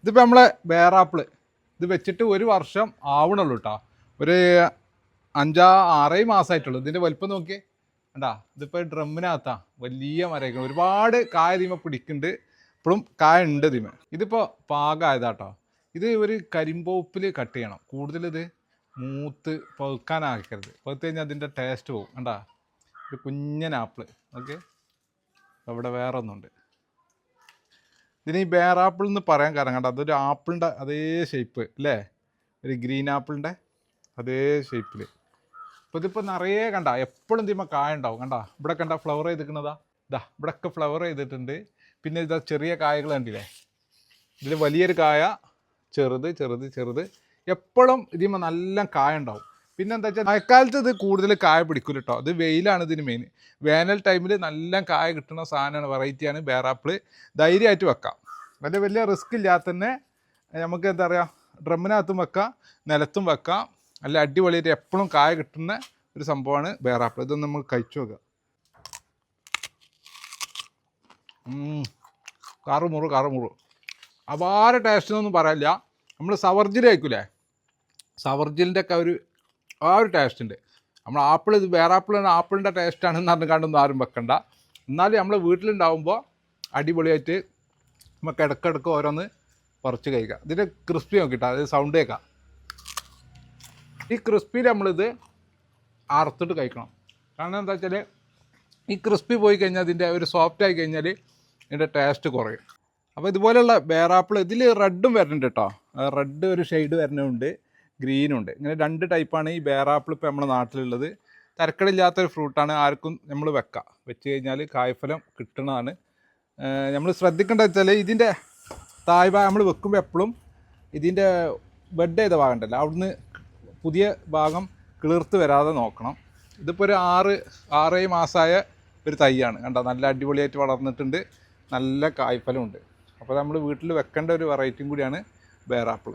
ഇതിപ്പോൾ നമ്മളെ ബേറാപ്പിൾ ഇത് വെച്ചിട്ട് ഒരു വർഷം ആവണുള്ളൂ കേട്ടോ ഒരു അഞ്ചാ ആറേ മാസമായിട്ടുള്ളൂ ഇതിന്റെ വലിപ്പം നോക്കിയേ. കണ്ടാ ഇതിപ്പോൾ ഡ്രമ്മിനകത്താ. വലിയ മരങ്ങൾ ഒരുപാട് കായ തീമ പിടിക്കുന്നുണ്ട് ഇപ്പോഴും കായ ഉണ്ട് തീമ ഇതിപ്പോൾ പാകമായതാട്ടോ ഇത് ഒരു കരിമ്പോപ്പിൽ കട്ട് ചെയ്യണം. കൂടുതൽ ഇത് മൂത്ത് പഴുക്കാനാക്കരുത്. പഴുത്ത് കഴിഞ്ഞാൽ അതിന്റെ ടേസ്റ്റ് പോകും കണ്ടാ ഒരു കുഞ്ഞൻ ആപ്പിൾ ഓക്കെ അവിടെ വേറെ ഒന്നുണ്ട് ഇതിന് ഈ ബേർ ആപ്പിൾ എന്ന് പറയാൻ കാരണം കണ്ട? അതൊരു ആപ്പിളിന്റെ അതേ ഷേപ്പ് അല്ലേ ഒരു ഗ്രീൻ ആപ്പിളിന്റെ അതേ ഷേപ്പിൽ അപ്പോൾ ഇതിപ്പോൾ നിറയെ കണ്ട എപ്പോഴും തീമ കായ ഉണ്ടാവും. കണ്ട? ഇവിടെ കണ്ട ഫ്ലവർ ചെയ്തിരിക്കുന്നതാ. ഇതാ ഇവിടെയൊക്കെ ഫ്ലവർ ചെയ്തിട്ടുണ്ട്. പിന്നെ ഇതാ ചെറിയ കായകൾ കണ്ടില്ലേ? ഇതിൽ വലിയൊരു കായ ചെറുത് ചെറുത് ചെറുത്. എപ്പോഴും ഇതിമ നല്ല കായ ഉണ്ടാവും. പിന്നെ എന്താ വെച്ചാൽ മഴക്കാലത്ത് ഇത് കൂടുതൽ കായ പിടിക്കില്ല കേട്ടോ അത് വെയിലാണ് ഇതിന് മെയിൻ വേനൽ ടൈമിൽ നല്ല കായ കിട്ടുന്ന സാധനമാണ് വെറൈറ്റിയാണ് ബേറാപ്പിൾ ധൈര്യമായിട്ട് വെക്കാം. വലിയ വലിയ റിസ്ക് ഇല്ലാതെ തന്നെ നമുക്ക് എന്താ പറയുക ഡ്രമ്മിനകത്തും വെക്കാം നിലത്തും വെക്കാം. നല്ല അടിപൊളിയായിട്ട് എപ്പോഴും കായ കിട്ടുന്ന ഒരു സംഭവമാണ് ബേറാപ്പിൾ ഇതൊന്ന് നമ്മൾ കഴിച്ചു നോക്കാം. ഉം. കറുമുറു കറുമുറു. അപാര ടേസ്റ്റ് എന്നൊന്നും പറയില്ല നമ്മൾ സവർജിൽ കഴിക്കൂലേ? സവർജിലിന്റെ ഒക്കെ ഒരു ആ ഒരു ടേസ്റ്റ് നമ്മൾ ആപ്പിൾ ഇത് വേറെ ആപ്പിളാണ് ആപ്പിളിന്റെ ടേസ്റ്റാണെന്ന് പറഞ്ഞ് കണ്ടൊന്നും ആരും വെക്കണ്ട. എന്നാലും നമ്മൾ വീട്ടിലുണ്ടാവുമ്പോൾ അടിപൊളിയായിട്ട് നമുക്ക് ഇടക്കിടക്ക് ഓരോന്ന് പറിച്ച് കഴിക്കാം. ഇതിന്റെ ക്രിസ്പി നോക്കിയിട്ട് അതായത് സൗണ്ട് കേൾക്കാം. ഈ ക്രിസ്പിയിൽ നമ്മളിത് അറുത്തിട്ട് കഴിക്കണം. കാരണം എന്താ വെച്ചാൽ ഈ ക്രിസ്പി പോയി കഴിഞ്ഞാൽ അതിന്റെ ഒരു സോഫ്റ്റ് ആയി കഴിഞ്ഞാൽ ഇതിന്റെ ടേസ്റ്റ് കുറയും. അപ്പോൾ ഇതുപോലെയുള്ള ബേറാപ്പിൾ ഇതിൽ റെഡും വരുന്നുണ്ട് കേട്ടോ. റെഡ് ഒരു ഷെയ്ഡ് വരുന്നുണ്ട് ഗ്രീനും ഉണ്ട്. ഇങ്ങനെ രണ്ട് ടൈപ്പാണ് ഈ ബേറാപ്പിൾ ഇപ്പോൾ നമ്മുടെ നാട്ടിലുള്ളത്. തരക്കടില്ലാത്തൊരു ഫ്രൂട്ടാണ് ആർക്കും നമ്മൾ വെക്കാം. വെച്ച് കഴിഞ്ഞാൽ കായ്ഫലം കിട്ടണതാണ്. നമ്മൾ ശ്രദ്ധിക്കേണ്ടത് വെച്ചാൽ ഇതിന്റെ തായ് ഭാഗം നമ്മൾ വെക്കുമ്പോൾ എപ്പോഴും ഇതിന്റെ ബെഡ് ചെയ്ത ഭാഗം ഉണ്ടല്ലോ അവിടുന്ന് പുതിയ ഭാഗം കിളിർത്ത് വരാതെ നോക്കണം. ഇതിപ്പോൾ ഒരു ആറ് ആറേഴ് മാസമായ ഒരു തൈയാണ്. കണ്ടോ? നല്ല അടിപൊളിയായിട്ട് വളർന്നിട്ടുണ്ട്. നല്ല കായ്ഫലമുണ്ട് അപ്പോൾ നമ്മൾ വീട്ടിൽ വെക്കേണ്ട ഒരു വെറൈറ്റിയും കൂടിയാണ് ബേറാപ്പിൾ